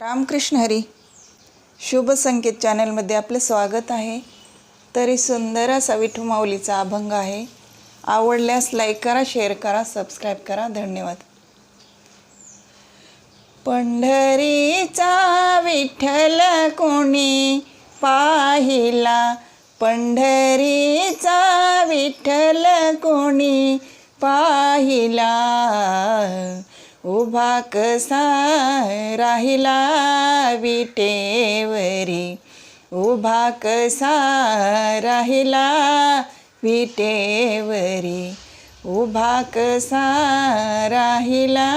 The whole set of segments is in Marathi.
रामकृष्ण हरी शुभ संकेत चॅनलमध्ये आपलं स्वागत आहे. तरी सुंदर असा विठू माऊलीचा अभंग आहे. आवडल्यास लाईक करा शेअर करा सबस्क्राईब करा. धन्यवाद. पंढरीचा विठ्ठल कोणी पाहिला? पंढरीचा विठ्ठल कोणी पाहिला? उभा कसा राहिला विटेवरी? उभा कसा राहिला विटेवरी? उभा कसा राहिला?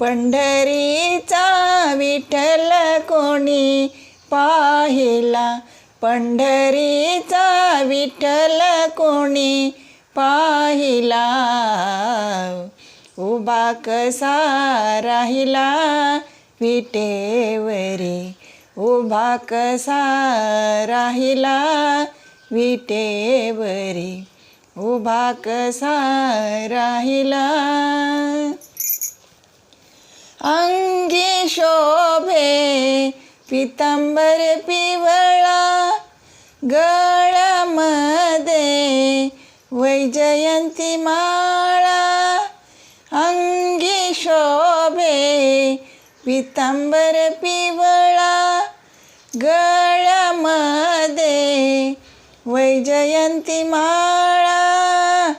पंढरीचा विठ्ठल कोणी पाहिला? पंढरीचा विठ्ठल कोणी पाहिला? उभा कसा राहिला विटेवरी? उभा कसा राहिला विटेवरी? उभा कसा राहिला? अंगी शोभे पितांबर पिवळा गळ्यामध्ये वैजयंती मा पितांबर पिवळा गळ्यामध्ये वैजयंती माळा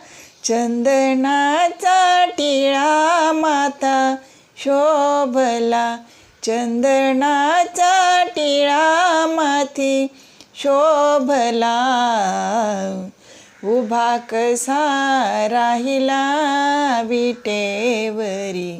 चंदनाचा टिळा माता शोभला चंदनाचा टिळा माथी शोभला. उभा कसा राहिला विटेवरी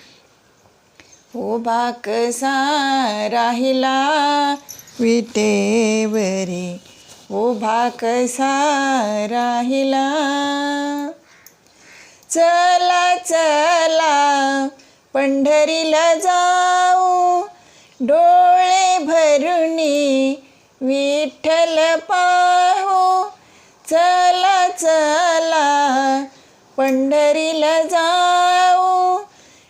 हो उभा बाकसा राहिला विटेवरी उभा हो भाकसा राहिला चला चला पंढरीला जाऊ. डोळे भरुणी विठ्ठल पाहू. चला चला पंढरीला जाऊ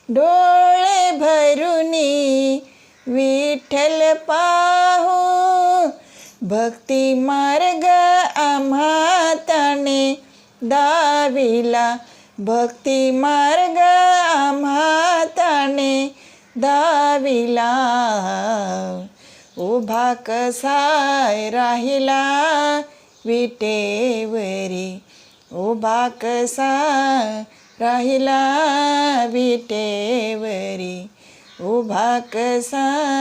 डोळे भरुनी विठ्ठल पाहू. भक्ती मार्ग आम्हा दाविला. भक्ती मार्ग आम्हा ताने दाविला. उभा कसाय राहिला विटेवरी. उभा कसा राहिला विटेवरी. उभा कसा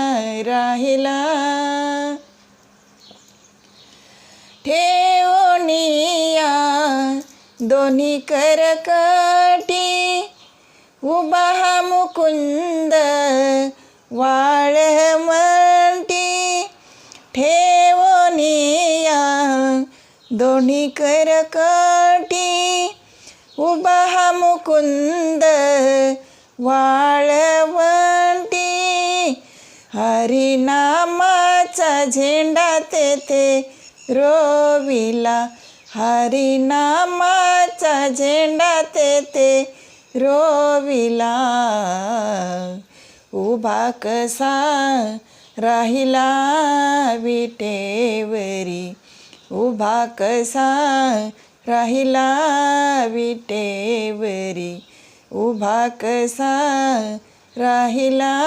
राहिला. ठेवनिया दोन्ही करकटी. उभा हा मुकुंद वाळवंटी ठेवनिया दोन्ही करकटी. उभा हा मुकुंद वाळवंटी हरिनामाचा झेंडा तेथे रोविला. हरिनामाचा झेंडा तेथे रोविला. उभा कसा राहिला विटेवरी. उभा कसा राहिला विटेवरी. उभा कसा राहिला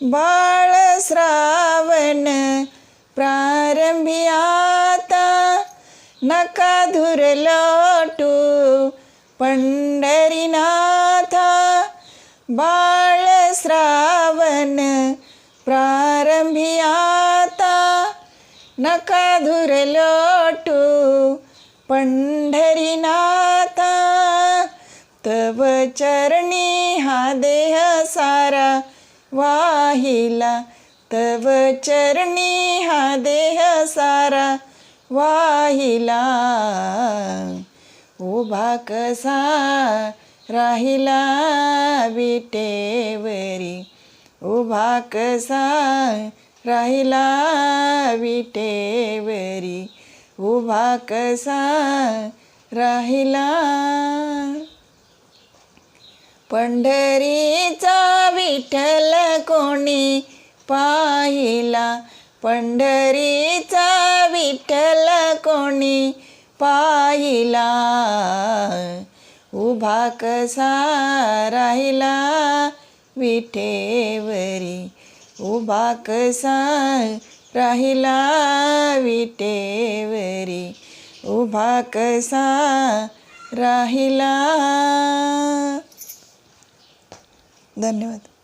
बाळ श्रावण प्रारंभी आता नका धुर लोटू पंढरीनाथा. बाळ श्रावण प्रारंभी आता नका धुर लोटू पंढरीनाथा. तव चरणी हा देह सारा वाहिला तव चरणी हा देह सारा. वाहिला उभा कसा राहिला विटेवरी. उभा कसा राहिला विटेवरी. उभा कसा राहिला पंढरीचा विठ्ठल कोणी पाहिला? पंढरीचा विठ्ठल कोणी पाहिला? उभा कसा राहिला विठेवरी? उभा कसा राहिला विटेवरी उभा कसा राहिला? धन्यवाद.